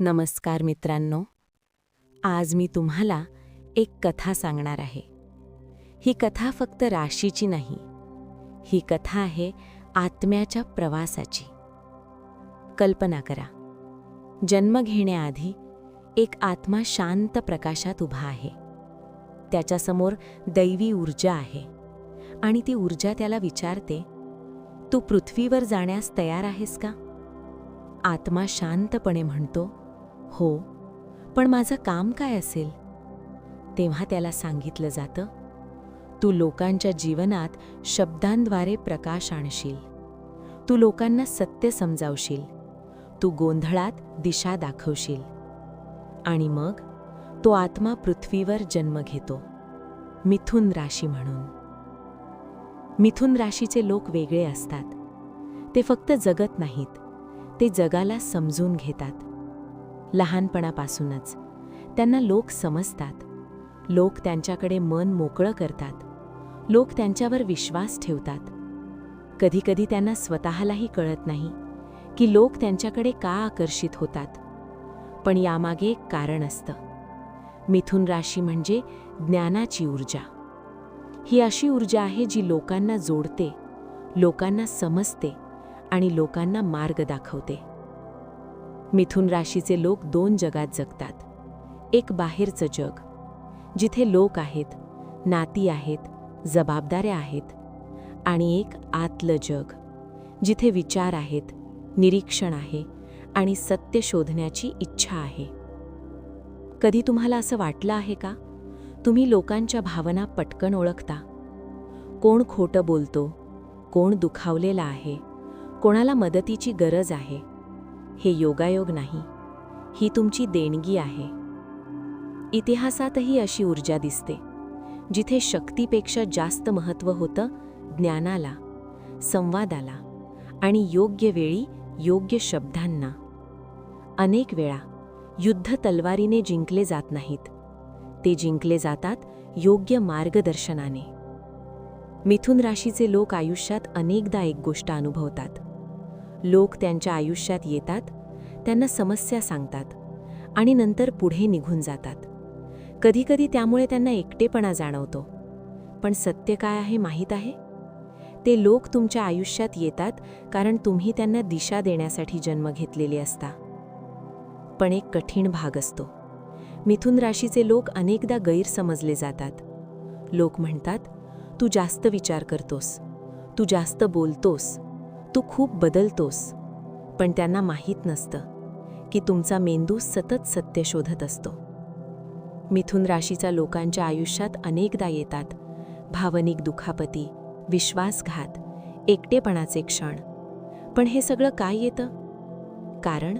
नमस्कार मित्रांनो आज मी तुम्हाला एक कथा सांगणार आहे. ही कथा फक्त राशीची नाही ही कथा आहे आत्म्याच्या प्रवासाची. कल्पना करा जन्म घेण्याआधी एक आत्मा शांत प्रकाशात उभा आहे. त्याच्यासमोर दैवी ऊर्जा आहे आणि ती ऊर्जा त्याला विचारते तू पृथ्वीवर जाण्यास तयार आहेस का? आत्मा शांतपणे म्हणतो हो पण माझं काम काय असेल? तेव्हा त्याला सांगितलं जातं तू लोकांच्या जीवनात शब्दांद्वारे प्रकाश आणशील. तू लोकांना सत्य समजावशील. तू गोंधळात दिशा दाखवशील. आणि मग तो आत्मा पृथ्वीवर जन्म घेतो. मिथुन राशी म्हणून. मिथुन राशीचे लोक वेगळे असतात. ते फक्त जगत नाहीत. ते जगाला समजून घेतात. लहानपणापासूनच. त्यांना लोक समजतात. लोक त्यांच्याकडे मन मोकळं करतात. लोक त्यांच्यावर विश्वास ठेवतात. कधीकधी त्यांना स्वतःलाही कळत नाही की लोक त्यांच्याकडे का आकर्षित होतात. पण यामागे एक कारण असतं. मिथुन राशी म्हणजे ज्ञानाची ऊर्जा. ही अशी ऊर्जा आहे जी लोकांना जोडते लोकांना समजते आणि लोकांना मार्ग दाखवते. मिथुन राशीचे लोक दोन जगात जगतात. एक बाहेरचं जग जिथे लोक आहेत नाती आहेत जबाबदाऱ्या आहेत आणि एक आतलं जग जिथे विचार आहेत निरीक्षण आहे आणि सत्य शोधण्याची इच्छा आहे. कधी तुम्हाला असं वाटलं आहे का? तुम्ही लोकांच्या भावना पटकन ओळखता. कोण खोटं बोलतो कोण दुखावलेला आहे कोणाला मदतीची गरज आहे हे योगायोग नाही. ही तुमची देणगी आहे. इतिहासातही अशी ऊर्जा दिसते जिथे शक्तीपेक्षा जास्त महत्त्व होतं ज्ञानाला संवादाला आणि योग्य वेळी योग्य शब्दांना. अनेक वेळा युद्ध तलवारीने जिंकले जात नाहीत. ते जिंकले जातात योग्य मार्गदर्शनाने. मिथुन राशीचे लोक आयुष्यात अनेकदा एक गोष्ट अनुभवतात. लोक त्यांच्या आयुष्यात येतात त्यांना समस्या सांगतात आणि नंतर पुढे निघून जातात. कधीकधी त्यामुळे त्यांना एकटेपणा जाणवतो. पण सत्य काय आहे माहीत आहे? ते लोक तुमच्या आयुष्यात येतात कारण तुम्ही त्यांना दिशा देण्यासाठी जन्म घेतलेले असता. पण एक कठीण भाग असतो. मिथुन राशीचे लोक अनेकदा गैरसमजले जातात. लोक म्हणतात तू जास्त विचार करतोस. तू जास्त बोलतोस. तू खूप बदलतोस. पण त्यांना माहीत नसतं की तुमचा मेंदू सतत सत्य शोधत असतो. मिथुन राशीच्या लोकांच्या आयुष्यात अनेकदा येतात. भावनिक दुखापती विश्वासघात एकटेपणाचे क्षण. पण हे सगळं काय येतं? कारण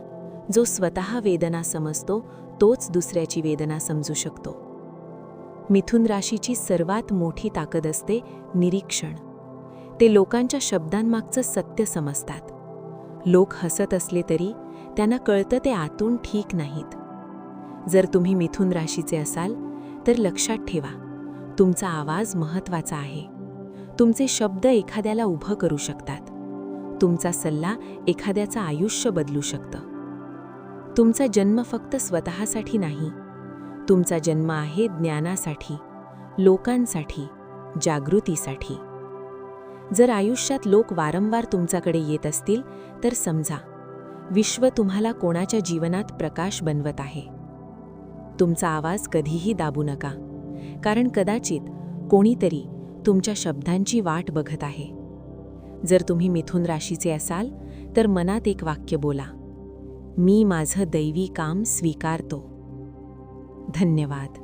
जो स्वतः वेदना समजतो तोच दुसऱ्याची वेदना समजू शकतो. मिथुन राशीची सर्वात मोठी ताकद असते निरीक्षण. ते लोकांच्या शब्दांमागचं सत्य समजतात. लोक हसत असले तरी त्यांना कळतं ते आतून ठीक नाहीत. जर तुम्ही मिथुन राशीचे असाल तर लक्षात ठेवा तुमचा आवाज महत्त्वाचा आहे. तुमचे शब्द एखाद्याला उभं करू शकतात. तुमचा सल्ला एखाद्याचं आयुष्य बदलू शकतं. तुमचा जन्म फक्त स्वतःसाठी नाही तुमचा जन्म आहे ज्ञानासाठी लोकांसाठी जागृतीसाठी. जर आयुष्यात लोक वारंवार तुमच्याकडे येत असतील तर समजा. विश्व तुम्हाला कोणाच्या जीवनात प्रकाश बनवत आहे? तुमचा आवाज कधीही दाबू नका. कारण कदाचित कोणीतरी तुमच्या शब्दांची वाट बघत आहे. जर तुम्ही मिथुन राशीचे असाल तर मनात एक वाक्य बोला. मी माझं दैवी काम स्वीकारतो. धन्यवाद.